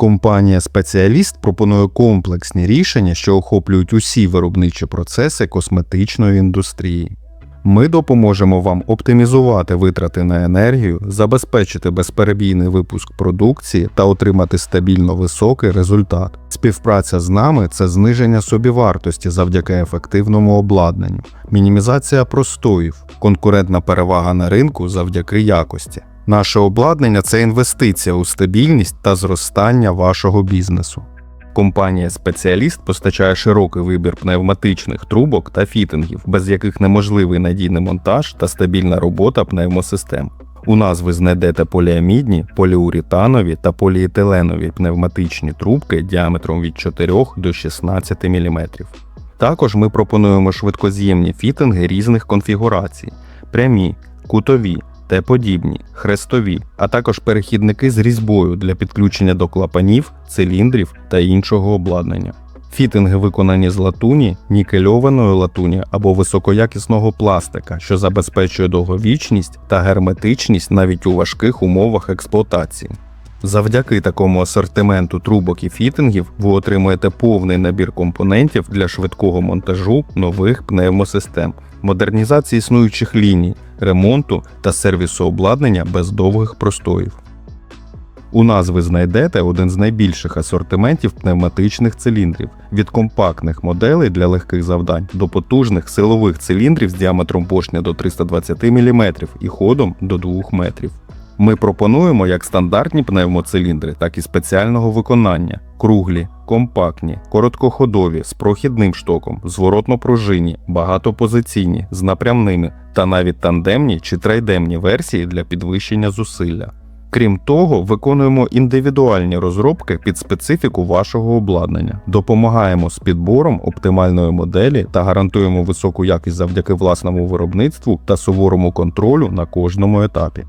Компанія Спеціаліст пропонує комплексні рішення, що охоплюють усі виробничі процеси косметичної індустрії. Ми допоможемо вам оптимізувати витрати на енергію, забезпечити безперебійний випуск продукції та отримати стабільно високий результат. Співпраця з нами це зниження собівартості завдяки ефективному обладнанню, мінімізація простоїв, конкурентна перевага на ринку завдяки якості. Наше обладнання це інвестиція у стабільність та зростання вашого бізнесу. Компанія Спеціаліст постачає широкий вибір пневматичних трубок та фітингів, без яких неможливий надійний монтаж та стабільна робота пневмосистем. У нас ви знайдете поліамідні, поліуретанові та поліетиленові пневматичні трубки діаметром від 4 до 16 мм. Також ми пропонуємо швидкоз'ємні фітинги різних конфігурацій: прямі, кутові, Т-подібні, хрестові, а також перехідники з різьбою для підключення до клапанів, циліндрів та іншого обладнання. Фітинги виконані з латуні, нікельованої латуні або високоякісного пластика, що забезпечує довговічність та герметичність навіть у важких умовах експлуатації. Завдяки такому асортименту трубок і фітингів ви отримуєте повний набір компонентів для швидкого монтажу нових пневмосистем, модернізації існуючих ліній, ремонту та сервісу обладнання без довгих простоїв. У нас ви знайдете один з найбільших асортиментів пневматичних циліндрів від компактних моделей для легких завдань до потужних силових циліндрів з діаметром поршня до 320 мм і ходом до 2 метрів. Ми пропонуємо як стандартні пневмоциліндри, так і спеціального виконання: круглі, компактні, короткоходові, з прохідним штоком, зворотно-пружинні, багатопозиційні, з напрямними та навіть тандемні чи трайдемні версії для підвищення зусилля. Крім того, виконуємо індивідуальні розробки під специфіку вашого обладнання, допомагаємо з підбором оптимальної моделі та гарантуємо високу якість завдяки власному виробництву та суворому контролю на кожному етапі.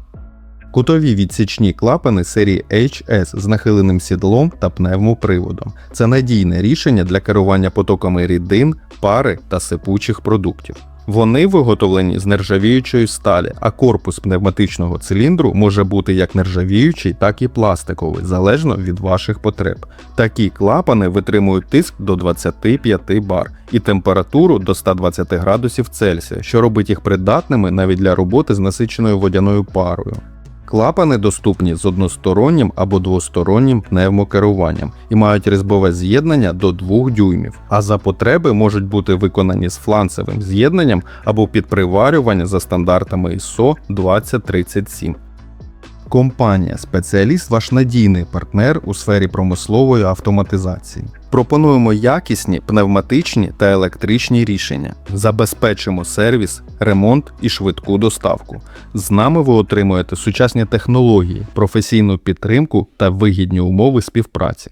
Кутові відсічні клапани серії HS з нахиленим сідлом та пневмоприводом. Це надійне рішення для керування потоками рідин, пари та сипучих продуктів. Вони виготовлені з нержавіючої сталі, а корпус пневматичного циліндру може бути як нержавіючий, так і пластиковий, залежно від ваших потреб. Такі клапани витримують тиск до 25 бар і температуру до 120 градусів Цельсія, що робить їх придатними навіть для роботи з насиченою водяною парою. Клапани доступні з одностороннім або двостороннім пневмокеруванням і мають різьбове з'єднання до 2 дюймів, а за потреби можуть бути виконані з фланцевим з'єднанням або підприварювання за стандартами ISO 2037. Компанія Спеціаліст ваш надійний партнер у сфері промислової автоматизації. Пропонуємо якісні пневматичні та електричні рішення. Забезпечимо сервіс, ремонт і швидку доставку. З нами ви отримуєте сучасні технології, професійну підтримку та вигідні умови співпраці.